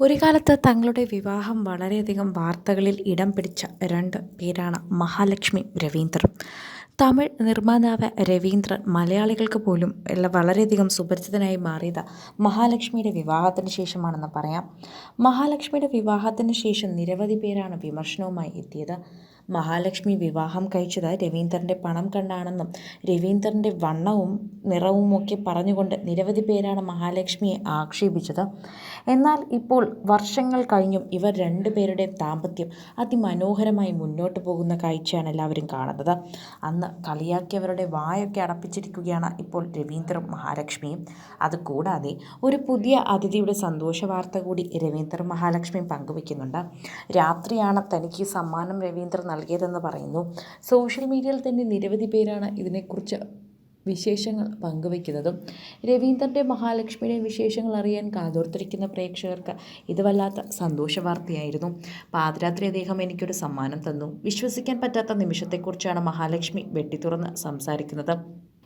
ഒരു കാലത്ത് തങ്ങളുടെ വിവാഹം വളരെയധികം വാർത്തകളിൽ ഇടം പിടിച്ച രണ്ട് പേരാണ് മഹാലക്ഷ്മി രവീന്ദ്രൻ തമിഴ് നിർമ്മാതാവ് രവീന്ദ്രൻ മലയാളികൾക്ക് പോലും വളരെയധികം സുപരിചിതനായി മാറിയത് മഹാലക്ഷ്മിയുടെ വിവാഹത്തിന് ശേഷമാണെന്ന് പറയാം. മഹാലക്ഷ്മിയുടെ വിവാഹത്തിന് ശേഷം നിരവധി പേരാണ് വിമർശനവുമായി എത്തിയത്. മഹാലക്ഷ്മി വിവാഹം കഴിച്ചത് രവീന്ദ്രന്റെ പണം കണ്ടാണെന്നും രവീന്ദ്രന്റെ വണ്ണവും നിറവും ഒക്കെ പറഞ്ഞുകൊണ്ട് നിരവധി പേരാണ് മഹാലക്ഷ്മിയെ ആക്ഷേപിച്ചത്. എന്നാൽ ഇപ്പോൾ വർഷങ്ങൾ കഴിഞ്ഞും ഇവർ രണ്ടുപേരുടെയും ദാമ്പത്യം അതിമനോഹരമായി മുന്നോട്ട് പോകുന്ന കാഴ്ചയാണ് എല്ലാവരും കാണുന്നത്. അന്ന് കളിയാക്കിയവരുടെ വായൊക്കെ അടപ്പിച്ചിരിക്കുകയാണ് ഇപ്പോൾ രവീന്ദ്രൻ മഹാലക്ഷ്മിയും. അതുകൂടാതെ ഒരു പുതിയ അതിഥിയുടെ സന്തോഷ വാർത്ത കൂടി രവീന്ദ്രൻ മഹാലക്ഷ്മിയും പങ്കുവയ്ക്കുന്നുണ്ട് രാത്രിയാണ് തനിക്ക് സമ്മാനം രവീന്ദ്രൻ നൽകിയതെന്ന് പറയുന്നു. സോഷ്യൽ മീഡിയയിൽ തന്നെ നിരവധി പേരാണ് ഇതിനെക്കുറിച്ച് വിശേഷങ്ങൾ പങ്കുവയ്ക്കുന്നതും. രവീന്ദ്രന്റെ മഹാലക്ഷ്മിയുടെ വിശേഷങ്ങൾ അറിയാൻ കാതോർത്തിരിക്കുന്ന പ്രേക്ഷകർക്ക് ഇത് വല്ലാത്ത സന്തോഷ വാർത്തയായിരുന്നു. പാതിരാത്രി അദ്ദേഹം എനിക്കൊരു സമ്മാനം തന്നു. വിശ്വസിക്കാൻ പറ്റാത്ത നിമിഷത്തെക്കുറിച്ചാണ് മഹാലക്ഷ്മി വെട്ടിത്തുറന്ന് സംസാരിക്കുന്നത്.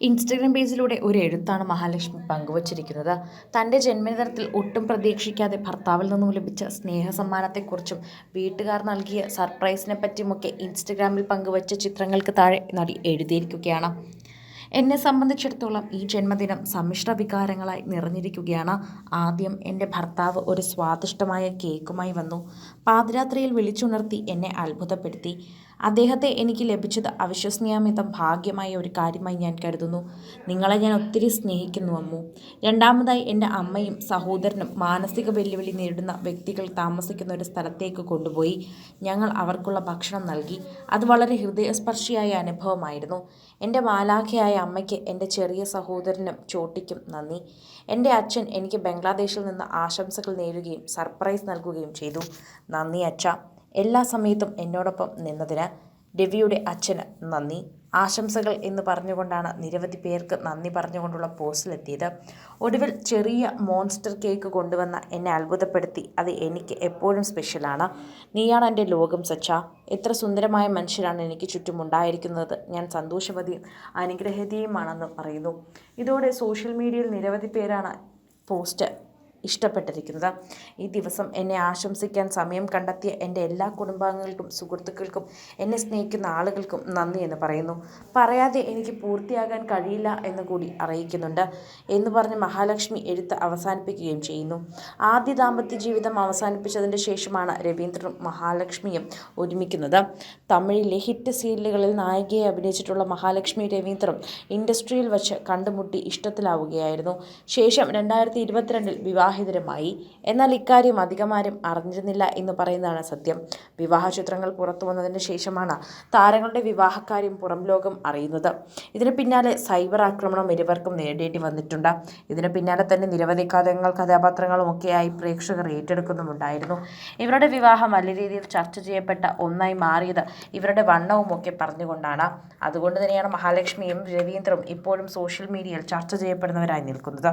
ഇൻസ്റ്റഗ്രാം പേജിലൂടെ ഒരു എഴുത്താണ് മഹാലക്ഷ്മി പങ്കുവച്ചിരിക്കുന്നത്. തന്റെ ജന്മദിനത്തിൽ ഒട്ടും പ്രതീക്ഷിക്കാതെ ഭർത്താവിൽ നിന്നും ലഭിച്ച സ്നേഹ സമ്മാനത്തെക്കുറിച്ചും വീട്ടുകാർ നൽകിയ സർപ്രൈസിനെ പറ്റിയുമൊക്കെ ഇൻസ്റ്റഗ്രാമിൽ പങ്കുവച്ച ചിത്രങ്ങൾക്ക് താഴെ നടി എഴുതിയിരിക്കുകയാണ്. എന്നെ സംബന്ധിച്ചിടത്തോളം ഈ ജന്മദിനം സമ്മിശ്ര വികാരങ്ങളായി നിറഞ്ഞിരിക്കുകയാണ്. ആദ്യം എന്റെ ഭർത്താവ് ഒരു സ്വാദിഷ്ടമായ കേക്കുമായി വന്നു. പാതിരാത്രിയിൽ വിളിച്ചുണർത്തി എന്നെ അത്ഭുതപ്പെടുത്തി. അദ്ദേഹത്തെ എനിക്ക് ലഭിച്ചത് അവിശ്വസനീയമിതം ഭാഗ്യമായ ഒരു കാര്യമായി ഞാൻ കരുതുന്നു. നിങ്ങളെ ഞാൻ ഒത്തിരി സ്നേഹിക്കുന്നു അമ്മു. രണ്ടാമതായി എന്റെ അമ്മയും സഹോദരനും മാനസിക വെല്ലുവിളി നേരിടുന്ന വ്യക്തികൾ താമസിക്കുന്ന ഒരു സ്ഥലത്തേക്ക് കൊണ്ടുപോയി. ഞങ്ങൾ അവർക്കുള്ള ഭക്ഷണം നൽകി. അത് വളരെ ഹൃദയസ്പർശിയായ അനുഭവമായിരുന്നു. എന്റെ മാലാഖയായ അമ്മയ്ക്ക് എന്റെ ചെറിയ സഹോദരനും ചോട്ടിക്കും നന്ദി. എന്റെ അച്ഛൻ എനിക്ക് ബംഗ്ലാദേശിൽ നിന്ന് ആശംസകൾ നേരുകയും സർപ്രൈസ് നൽകുകയും ചെയ്തു. നന്ദി അച്ഛ. എല്ലാ സമയത്തും എന്നോടൊപ്പം നിന്നതിന് രവിയുടെ അച്ഛന് നന്ദി. ആശംസകൾ എന്ന് പറഞ്ഞുകൊണ്ടാണ് നിരവധി പേർക്ക് നന്ദി പറഞ്ഞുകൊണ്ടുള്ള പോസ്റ്റിലെത്തിയത്. ഒടുവിൽ ചെറിയ മോൺസ്റ്റർ കേക്ക് കൊണ്ടുവന്ന എന്നെ അത്ഭുതപ്പെടുത്തി. അത് എനിക്ക് എപ്പോഴും സ്പെഷ്യലാണ്. നീയാണ് എന്റെ ലോകം സച്ച. എത്ര സുന്ദരമായ മനുഷ്യരാണ് എനിക്ക് ചുറ്റും ഉണ്ടായിരിക്കുന്നത്. ഞാൻ സന്തോഷവതിയും അനുഗ്രഹീതയുമാണെന്ന് പറയുന്നു. ഇതോടെ സോഷ്യൽ മീഡിയയിൽ നിരവധി പേരാണ് പോസ്റ്റ് ഇഷ്ടപ്പെട്ടിരിക്കുന്നത്. ഈ ദിവസം എന്നെ ആശംസിക്കാൻ സമയം കണ്ടെത്തിയ എന്റെ എല്ലാ കുടുംബാംഗങ്ങൾക്കും സുഹൃത്തുക്കൾക്കും എന്നെ സ്നേഹിക്കുന്ന ആളുകൾക്കും നന്ദി എന്ന് പറയുന്നു. പറയാതെ എനിക്ക് പൂർത്തിയാകാൻ കഴിയില്ല എന്ന് കൂടി അറിയിക്കുന്നുണ്ട് എന്ന് പറഞ്ഞ് മഹാലക്ഷ്മി എഴുത്ത് അവസാനിപ്പിക്കുകയും ചെയ്യുന്നു. ആദ്യ ദാമ്പത്യ ജീവിതം അവസാനിപ്പിച്ചതിന്റെ ശേഷമാണ് രവീന്ദ്രനും മഹാലക്ഷ്മിയും ഒരുമിക്കുന്നത്. തമിഴിലെ ഹിറ്റ് സീരിയലുകളിൽ നായികയെ അഭിനയിച്ചിട്ടുള്ള മഹാലക്ഷ്മി രവീന്ദ്രം ഇൻഡസ്ട്രിയിൽ വച്ച് കണ്ടുമുട്ടി ഇഷ്ടത്തിലാവുകയായിരുന്നു. ശേഷം രണ്ടായിരത്തി ഇരുപത്തിരണ്ടിൽ വിവാഹ വിവാഹിതരുമായി എന്നാൽ ഇക്കാര്യം അധികമാരും അറിഞ്ഞിരുന്നില്ല എന്ന് പറയുന്നതാണ് സത്യം. വിവാഹ ചിത്രങ്ങൾ പുറത്തു വന്നതിന് ശേഷമാണ് താരങ്ങളുടെ വിവാഹക്കാര്യം പുറം ലോകം അറിയുന്നത്. ഇതിന് പിന്നാലെ സൈബർ ആക്രമണം ഇരുവർക്കും നേരിടേണ്ടി വന്നിട്ടുണ്ട്. ഇതിന് പിന്നാലെ തന്നെ നിരവധി കഥകൾ കഥാപാത്രങ്ങളും ഒക്കെയായി പ്രേക്ഷകർ ഏറ്റെടുക്കുന്നുമുണ്ടായിരുന്നു. ഇവരുടെ വിവാഹം നല്ല രീതിയിൽ ചർച്ച ചെയ്യപ്പെട്ട ഒന്നായി മാറിയത് ഇവരുടെ വണ്ണവും ഒക്കെ പറഞ്ഞുകൊണ്ടാണ്. അതുകൊണ്ട് തന്നെയാണ് മഹാലക്ഷ്മിയും രവീന്ദ്രനും ഇപ്പോഴും സോഷ്യൽ മീഡിയയിൽ ചർച്ച ചെയ്യപ്പെടുന്നവരായി നിൽക്കുന്നത്.